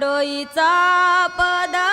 डोईचा पदा